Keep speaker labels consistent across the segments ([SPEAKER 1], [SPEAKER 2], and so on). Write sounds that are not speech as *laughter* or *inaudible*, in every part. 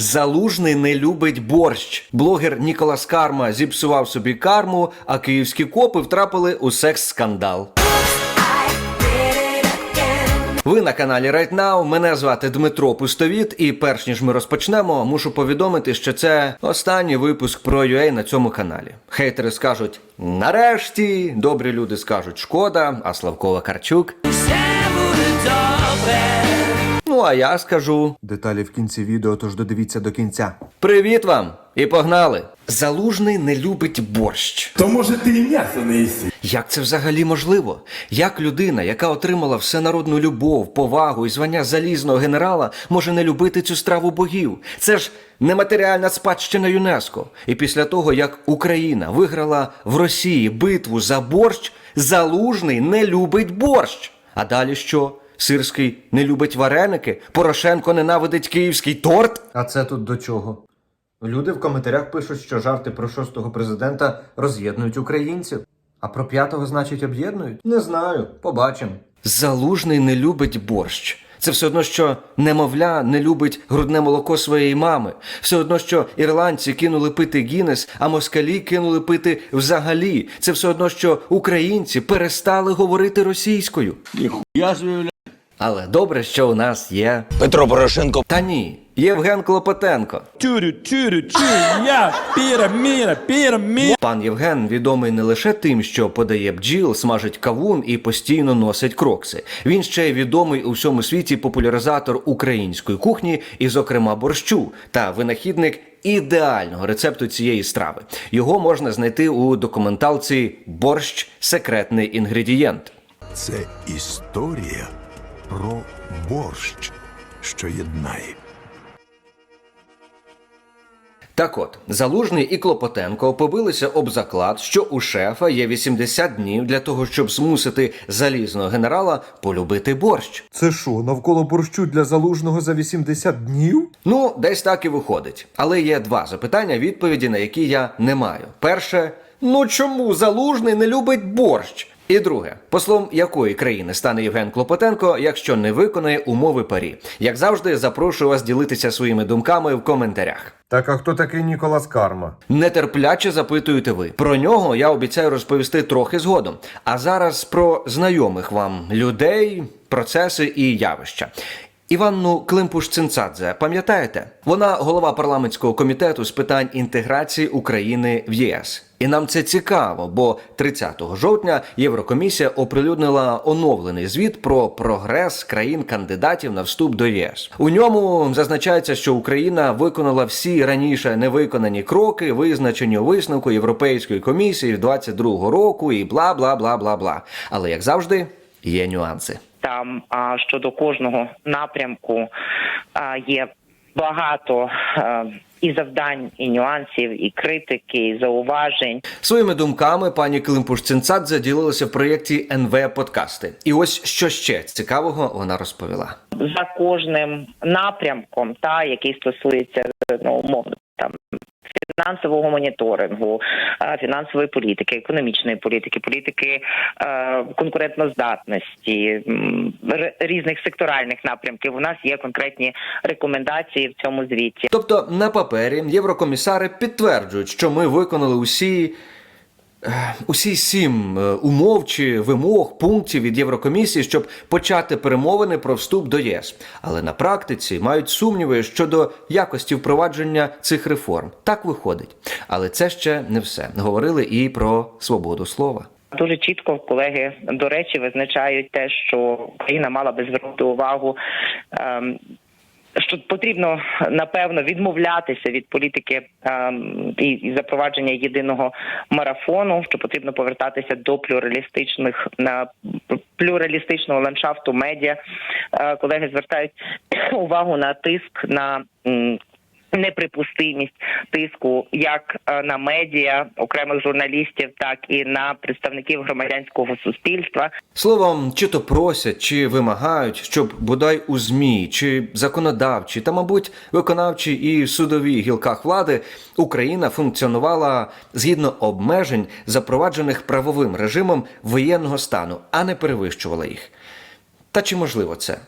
[SPEAKER 1] Залужний не любить борщ. Блогер Ніколас Карма зіпсував собі карму, а київські копи втрапили у секс-скандал. Ви на каналі Right Now, Мене звати Дмитро Пустовіт, і перш ніж ми розпочнемо, мушу повідомити, що це останній випуск про UA на цьому каналі. Хейтери скажуть нарешті, добрі люди скажуть шкода, а Славкова Карчук. Ну а я скажу
[SPEAKER 2] Деталі в кінці відео, тож додивіться до кінця.
[SPEAKER 1] привіт вам і погнали! Залужний не любить борщ.
[SPEAKER 3] То може ти і м'ясо не їси?
[SPEAKER 1] Як це взагалі можливо? Як людина, яка отримала всенародну любов, повагу і звання залізного генерала, може не любити цю страву богів? Це ж нематеріальна спадщина ЮНЕСКО. І після того, як Україна виграла в Росії битву за борщ, залужний не любить борщ. А далі що? Сирський не любить вареники, Порошенко ненавидить київський торт.
[SPEAKER 2] А це тут до чого? Люди в коментарях пишуть, що жарти про шостого президента роз'єднують українців. А про п'ятого, значить, об'єднують? Не знаю, побачимо.
[SPEAKER 1] Залужний не любить борщ. Це все одно, що немовля не любить грудне молоко своєї мами. Все одно, що ірландці кинули пити Гіннес, а москалі кинули пити взагалі. Це все одно, що українці перестали говорити російською.
[SPEAKER 3] Я ж виявляю.
[SPEAKER 1] Але добре, що у нас є.
[SPEAKER 4] Петро Порошенко
[SPEAKER 1] Та ні, Євген Клопотенко.
[SPEAKER 3] Тюрю, тюрю, тюрю, я піраміда, піраміда.
[SPEAKER 1] Пан Євген відомий не лише тим, що подає бджіл, смажить кавун і постійно носить крокси. Він ще й відомий у всьому світі популяризатор української кухні, і, зокрема, борщу, та винахідник ідеального рецепту цієї страви. Його можна знайти у документалці Борщ секретний інгредієнт.
[SPEAKER 5] Це історія про борщ, що єднає.
[SPEAKER 1] Так от, Залужний і Клопотенко побилися об заклад, що у шефа є 80 днів для того, щоб змусити залізного генерала полюбити борщ.
[SPEAKER 2] Це що, навколо борщу для залужного за 80 днів?
[SPEAKER 1] Ну, десь так і виходить. Але є два запитання, відповіді на які я не маю. Перше, ну чому залужний не любить борщ? І друге, послом якої країни стане Євген Клопотенко, якщо не виконає умови парі? Як завжди, запрошую вас ділитися своїми думками в коментарях.
[SPEAKER 2] Так а хто такий Ніколас Карма?
[SPEAKER 1] Нетерпляче запитуєте ви. Про нього я обіцяю розповісти трохи згодом. А зараз про знайомих вам людей, процеси і явища. Іванну Климпуш Цинцадзе, пам'ятаєте? Вона голова парламентського комітету з питань інтеграції України в ЄС. І нам це цікаво, бо 30 жовтня Єврокомісія оприлюднила оновлений звіт про прогрес країн-кандидатів на вступ до ЄС. У ньому зазначається, що Україна виконала всі раніше невиконані кроки, визначені у висновку Європейської комісії 22 року, і бла бла бла бла бла. Але як завжди, є нюанси.
[SPEAKER 6] Там а, щодо кожного напрямку а, є багато а, і завдань, і нюансів, і критики, і зауважень.
[SPEAKER 1] Своїми думками пані Климпуш Цинцадзе ділилася в проєкті НВ Подкасти. І ось що ще цікавого вона розповіла.
[SPEAKER 6] За кожним напрямком, та який стосується ну умовно там. Фінансового моніторингу, е, фінансової політики, економічної політики, політики конкурентоздатності конкурентноздатності, різних секторальних напрямків. У нас є конкретні рекомендації в цьому звіті.
[SPEAKER 1] Тобто на папері єврокомісари підтверджують, що ми виконали усі. Е, Усі сім е, умов чи вимог пунктів від Єврокомісії, щоб почати перемовини про вступ до ЄС, але на практиці мають сумніви щодо якості впровадження цих реформ. Так виходить. Але це ще не все. Говорили і про свободу слова.
[SPEAKER 6] Дуже чітко колеги до речі визначають те, що Україна мала би звернути увагу. Що потрібно напевно відмовлятися від політики ем, і, і запровадження єдиного марафону, що потрібно повертатися до плюралістичних на плюралістичного ландшафту медіа. Е, колеги звертають *coughs* увагу на тиск на м, неприпустимість тиску як е, на медіа окремих журналістів, так і на представників громадянського суспільства.
[SPEAKER 1] Словом, чи то просять, чи вимагають, щоб бодай у ЗМІ, чи законодавчі, та, мабуть, виконавчі і судові гілках влади Україна функціонувала згідно обмежень, запроваджених правовим режимом воєнного стану, а не перевищувала їх. Та чи можливо це?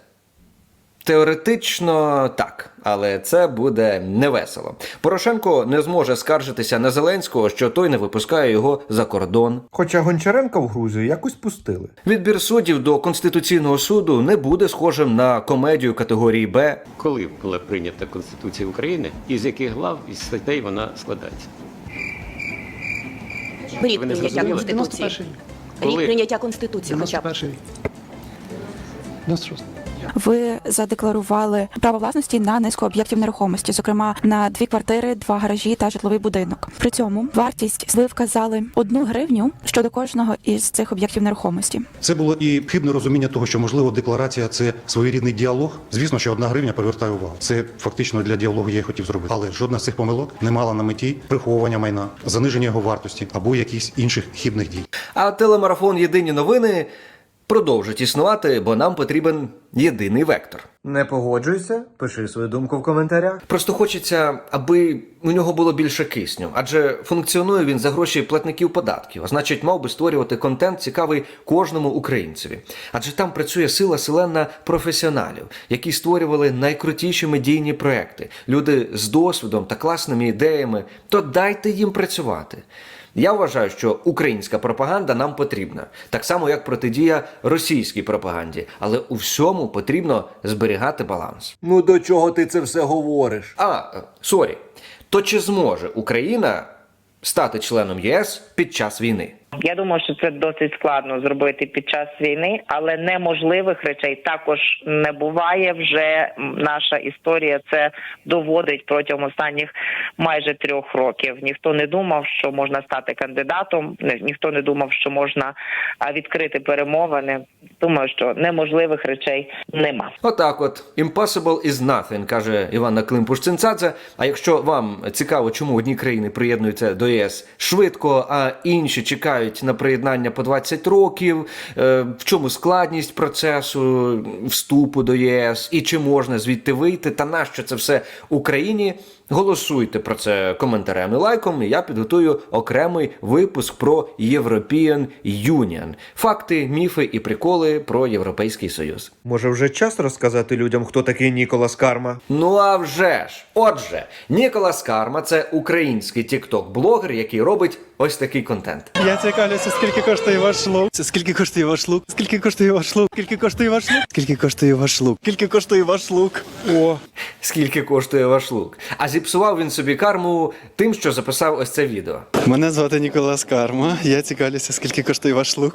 [SPEAKER 1] Теоретично так, але це буде невесело. Порошенко не зможе скаржитися на Зеленського, що той не випускає його за кордон.
[SPEAKER 2] Хоча Гончаренка в Грузію якось пустили.
[SPEAKER 1] Відбір суддів до конституційного суду не буде схожим на комедію категорії Б.
[SPEAKER 4] Коли була прийнята Конституція України, і з яких глав і статей вона складається?
[SPEAKER 7] Рік прийняття конституції. Рік прийняття конституції, хоча б
[SPEAKER 8] 91-й. 96
[SPEAKER 9] Ви задекларували право власності на низку об'єктів нерухомості, зокрема на дві квартири, два гаражі та житловий будинок. При цьому вартість ви вказали одну гривню щодо кожного із цих об'єктів нерухомості.
[SPEAKER 10] Це було і хибне розуміння того, що можливо декларація це своєрідний діалог. Звісно, що одна гривня привертає увагу. Це фактично для діалогу я й хотів зробити. Але жодна з цих помилок не мала на меті приховування майна, заниження його вартості або якихось інших хибних дій.
[SPEAKER 1] А телемарафон Єдині новини продовжить існувати, бо нам потрібен єдиний вектор.
[SPEAKER 2] Не погоджуйся? Пиши свою думку в коментарях.
[SPEAKER 1] Просто хочеться, аби у нього було більше кисню, адже функціонує він за гроші платників податків, а значить, мав би створювати контент цікавий кожному українцеві. Адже там працює сила селена професіоналів, які створювали найкрутіші медійні проекти, люди з досвідом та класними ідеями. То дайте їм працювати. Я вважаю, що українська пропаганда нам потрібна, так само як протидія російській пропаганді, але у всьому потрібно зберігати баланс.
[SPEAKER 2] Ну до чого ти це все говориш?
[SPEAKER 1] А, сорі. То чи зможе Україна стати членом ЄС під час війни?
[SPEAKER 6] Я думаю, що це досить складно зробити під час війни, але неможливих речей також не буває. Вже наша історія це доводить протягом останніх майже трьох років. Ніхто не думав, що можна стати кандидатом. ні- Ніхто не думав, що можна відкрити перемовини. Думаю, що неможливих речей нема.
[SPEAKER 1] Отак, от impossible is nothing, каже Іванна Климпуш-Цинцадзе. А якщо вам цікаво, чому одні країни приєднуються до ЄС швидко, а інші чекають на приєднання по 20 років, е, в чому складність процесу вступу до єС? І чи можна звідти вийти, та нащо це все Україні? Голосуйте про це коментарем і лайком. і Я підготую окремий випуск про European Union. Факти, міфи і приколи про Європейський Союз.
[SPEAKER 2] Може вже час розказати людям, хто такий Ніколас Карма?
[SPEAKER 1] Ну а вже ж. Отже, Ніколас Карма це український тікток-блогер, який робить ось такий контент.
[SPEAKER 8] Я цікавлюся, скільки коштує ваш лук. Це скільки коштує ваш лук? Скільки коштує ваш лук? Скільки коштує ваш лук? Скільки коштує ваш лук? Скільки коштує ваш лук? О,
[SPEAKER 1] Скільки коштує ваш лук? А зіпсував він собі карму тим, що записав ось це відео.
[SPEAKER 8] мене звати Ніколас Карма. Я цікавлюся, скільки коштує ваш лук.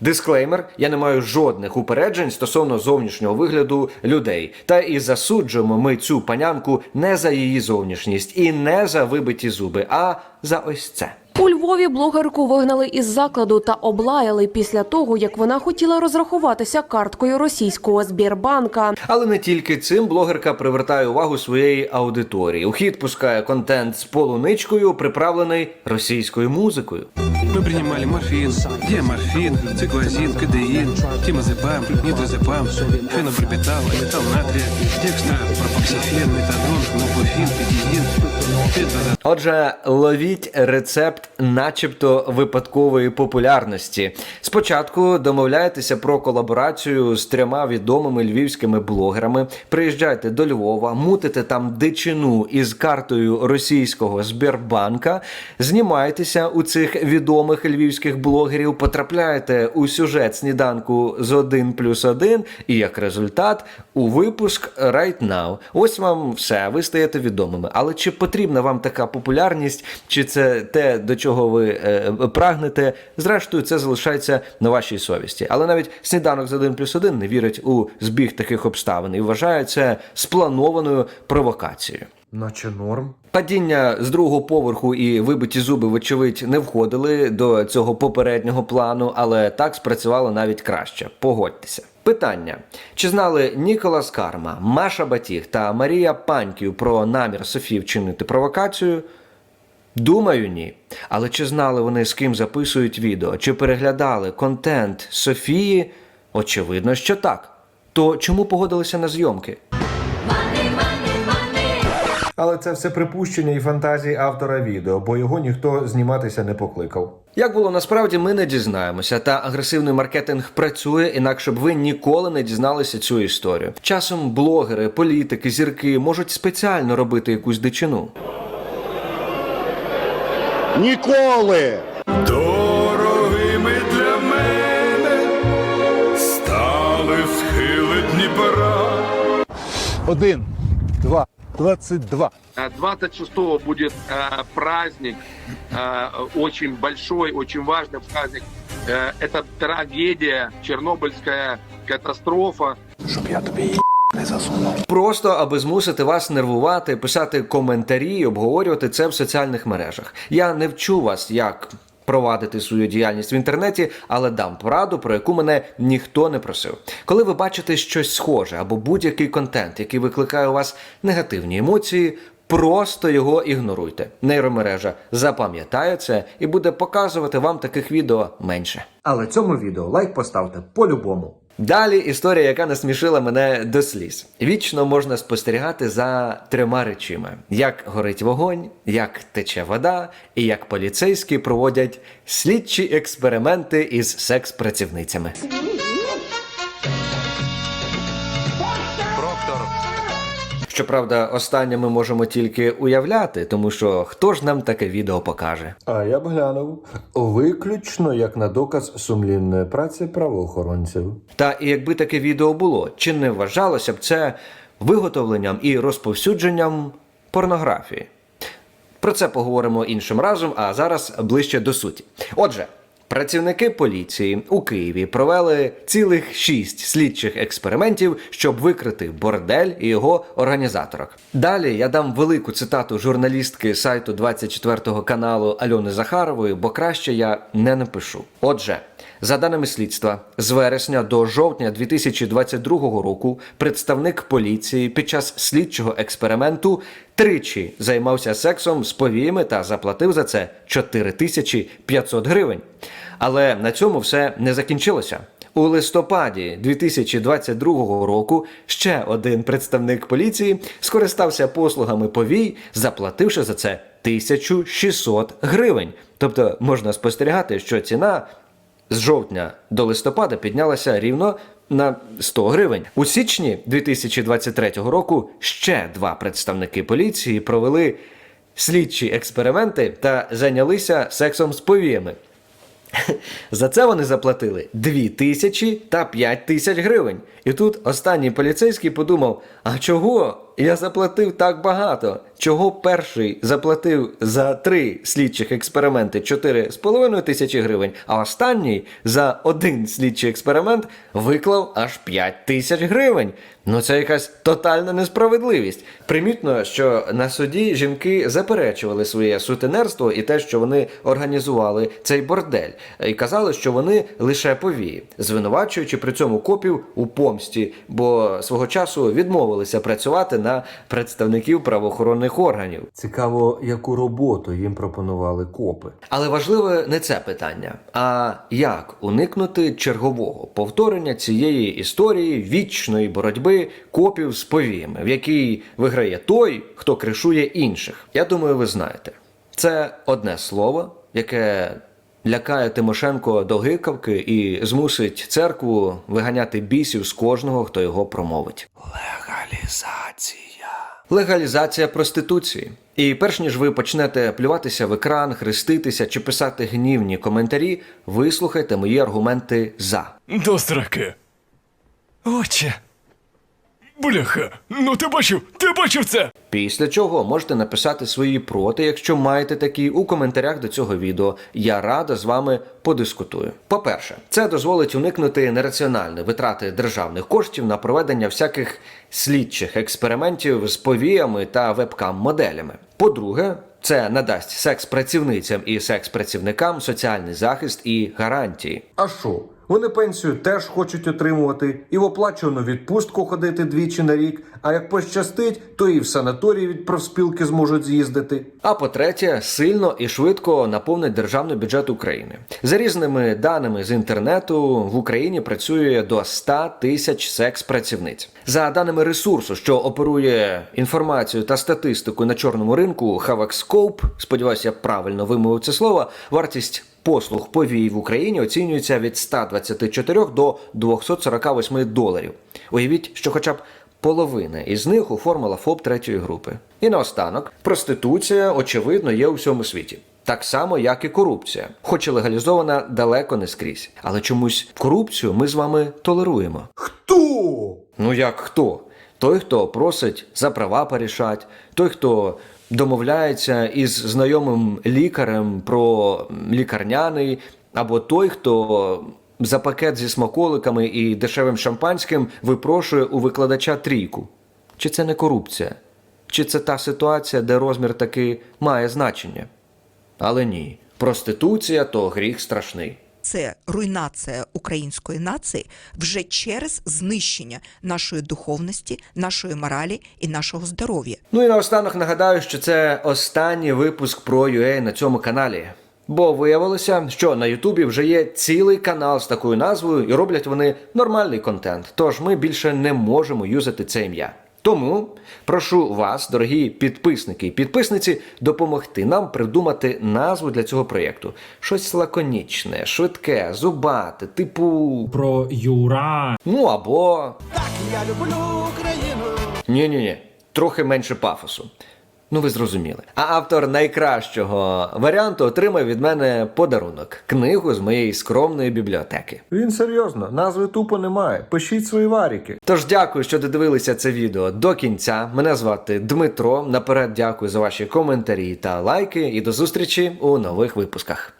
[SPEAKER 1] Дисклеймер: я не маю жодних упереджень стосовно зовнішнього вигляду людей. Та і засуджуємо ми цю панянку не за її зовнішність і не за вибиті зуби, а за ось це.
[SPEAKER 11] У Львові блогерку вигнали із закладу та облаяли після того, як вона хотіла розрахуватися карткою російського Збірбанка.
[SPEAKER 1] Але не тільки цим блогерка привертає увагу своєї аудиторії. У хід пускає контент з полуничкою, приправлений російською музикою.
[SPEAKER 3] Мы принимали морфин, диаморфин, циклозин, кадеин, тимазепам, нитразепам, фенобарбитал, метал натрия, декстра, пропоксифен, метадон, клопофин, педиин,
[SPEAKER 1] Отже, ловіть рецепт, начебто випадкової популярності. Спочатку домовляйтеся про колаборацію з трьома відомими львівськими блогерами. Приїжджайте до Львова, мутите там дичину із картою російського Сбербанка, знімайтеся у цих відомих львівських блогерів, потрапляєте у сюжет сніданку з 1 плюс 1 і як результат у випуск Right Now. Ось вам все, ви стаєте відомими. Але чи потрібна вам така популярність, чи це те, до чого ви е, прагнете? Зрештою, це залишається на вашій совісті. Але навіть сніданок з 1 плюс 1 не вірить у збіг таких обставин і вважає це спланованою провокацією.
[SPEAKER 2] Наче норм.
[SPEAKER 1] Падіння з другого поверху і вибиті зуби, вочевидь, не входили до цього попереднього плану, але так спрацювало навіть краще. Погодьтеся. Питання: чи знали Ніколас Карма, Маша Батіг та Марія Паньків про намір Софії вчинити провокацію? Думаю, ні. Але чи знали вони, з ким записують відео, чи переглядали контент Софії? Очевидно, що так. То чому погодилися на зйомки?
[SPEAKER 2] Але це все припущення і фантазії автора відео, бо його ніхто зніматися не покликав.
[SPEAKER 1] Як було насправді, ми не дізнаємося. Та агресивний маркетинг працює, інакше б ви ніколи не дізналися цю історію. Часом блогери, політики, зірки можуть спеціально робити якусь дичину.
[SPEAKER 8] Ніколи!
[SPEAKER 5] Дорогими для мене стали схили Дніпра.
[SPEAKER 8] Один, два, двадцять два.
[SPEAKER 7] 26 будет э, праздник, э, очень большой, очень важный праздник. Э, это трагедия, Чернобыльская катастрофа.
[SPEAKER 1] Просто аби змусити вас нервувати, писати коментарі, обговорювати це в соціальних мережах. Я не вчу вас, як провадити свою діяльність в інтернеті, але дам пораду, про яку мене ніхто не просив. Коли ви бачите щось схоже або будь-який контент, який викликає у вас негативні емоції. Просто його ігноруйте. Нейромережа запам'ятає це і буде показувати вам таких відео менше.
[SPEAKER 2] Але цьому відео лайк поставте по-любому.
[SPEAKER 1] Далі історія, яка насмішила мене до сліз. Вічно можна спостерігати за трьома речима: як горить вогонь, як тече вода, і як поліцейські проводять слідчі експерименти із секс-працівницями. Щоправда, останнє ми можемо тільки уявляти, тому що хто ж нам таке відео покаже?
[SPEAKER 2] А я б глянув виключно як на доказ сумлінної праці правоохоронців.
[SPEAKER 1] Та і якби таке відео було, чи не вважалося б це виготовленням і розповсюдженням порнографії? Про це поговоримо іншим разом, а зараз ближче до суті. Отже. Працівники поліції у Києві провели цілих шість слідчих експериментів, щоб викрити бордель і його організаторок. Далі я дам велику цитату журналістки сайту 24 каналу Альони Захарової, бо краще я не напишу. Отже, за даними слідства, з вересня до жовтня 2022 року представник поліції під час слідчого експерименту тричі займався сексом з повіями та заплатив за це 4500 гривень. Але на цьому все не закінчилося. У листопаді 2022 року ще один представник поліції скористався послугами повій, заплативши за це 1600 гривень. Тобто можна спостерігати, що ціна з жовтня до листопада піднялася рівно на 100 гривень. У січні 2023 року ще два представники поліції провели слідчі експерименти та зайнялися сексом з повіями. За це вони заплатили 2 тисячі та 5 тисяч гривень. І тут останній поліцейський подумав: а чого я заплатив так багато? Чого перший заплатив за три слідчих експерименти 4,5 тисячі гривень, а останній за один слідчий експеримент виклав аж 5 тисяч гривень. Ну це якась тотальна несправедливість. Примітно, що на суді жінки заперечували своє сутенерство і те, що вони організували цей бордель, і казали, що вони лише повії, звинувачуючи при цьому копів у помсті, бо свого часу відмовилися працювати на представників правоохоронних органів.
[SPEAKER 2] Цікаво, яку роботу їм пропонували копи.
[SPEAKER 1] Але важливе не це питання, а як уникнути чергового повторення цієї історії вічної боротьби копів з повіями, в якій виграє той, хто кришує інших. Я думаю, ви знаєте. Це одне слово, яке лякає Тимошенко до гикавки і змусить церкву виганяти бісів з кожного, хто його промовить. Легалізація. Легалізація проституції. І перш ніж ви почнете плюватися в екран, хреститися чи писати гнівні коментарі, вислухайте мої аргументи за.
[SPEAKER 3] До сраки. Отче. Бляха, ну ти бачив, ти бачив це?
[SPEAKER 1] Після чого можете написати свої проти, якщо маєте такі у коментарях до цього відео. Я рада з вами подискутую. По-перше, це дозволить уникнути нераціональної витрати державних коштів на проведення всяких слідчих експериментів з повіями та вебкам-моделями. По-друге, це надасть секс-працівницям і секс-працівникам соціальний захист і гарантії.
[SPEAKER 2] А що? Вони пенсію теж хочуть отримувати, і в оплачувану відпустку ходити двічі на рік. А як пощастить, то і в санаторії від профспілки зможуть з'їздити.
[SPEAKER 1] А по-третє, сильно і швидко наповнить державний бюджет України. За різними даними з інтернету в Україні працює до 100 тисяч секс-працівниць. За даними ресурсу, що оперує інформацію та статистику на чорному ринку, Havaxscope, сподіваюся, я правильно вимовив це слово, вартість. Послуг повій в Україні оцінюється від 124 до 248 доларів. Уявіть, що хоча б половина із них оформила ФОП третьої групи. І наостанок, проституція, очевидно, є у всьому світі. Так само, як і корупція, хоч і легалізована далеко не скрізь. Але чомусь корупцію ми з вами толеруємо.
[SPEAKER 2] Хто?
[SPEAKER 1] Ну як хто? Той, хто просить за права порішать, той, хто домовляється із знайомим лікарем про лікарняний, або той, хто за пакет зі смаколиками і дешевим шампанським випрошує у викладача трійку. Чи це не корупція? Чи це та ситуація, де розмір таки має значення? Але ні, проституція то гріх страшний.
[SPEAKER 12] Це руйнація української нації вже через знищення нашої духовності, нашої моралі і нашого здоров'я.
[SPEAKER 1] Ну і наостанок нагадаю, що це останній випуск про UA на цьому каналі. Бо виявилося, що на Ютубі вже є цілий канал з такою назвою, і роблять вони нормальний контент. Тож ми більше не можемо юзати це ім'я. Тому прошу вас, дорогі підписники і підписниці, допомогти нам придумати назву для цього проєкту. Щось лаконічне, швидке, зубате, типу.
[SPEAKER 3] Про Юра.
[SPEAKER 1] Ну або. Так, я люблю Україну. Ні, ні, ні. Трохи менше пафосу. Ну, ви зрозуміли. А автор найкращого варіанту отримав від мене подарунок книгу з моєї скромної бібліотеки.
[SPEAKER 2] Він серйозно, назви тупо немає. Пишіть свої варіки.
[SPEAKER 1] Тож дякую, що додивилися це відео до кінця. Мене звати Дмитро. Наперед дякую за ваші коментарі та лайки. І до зустрічі у нових випусках.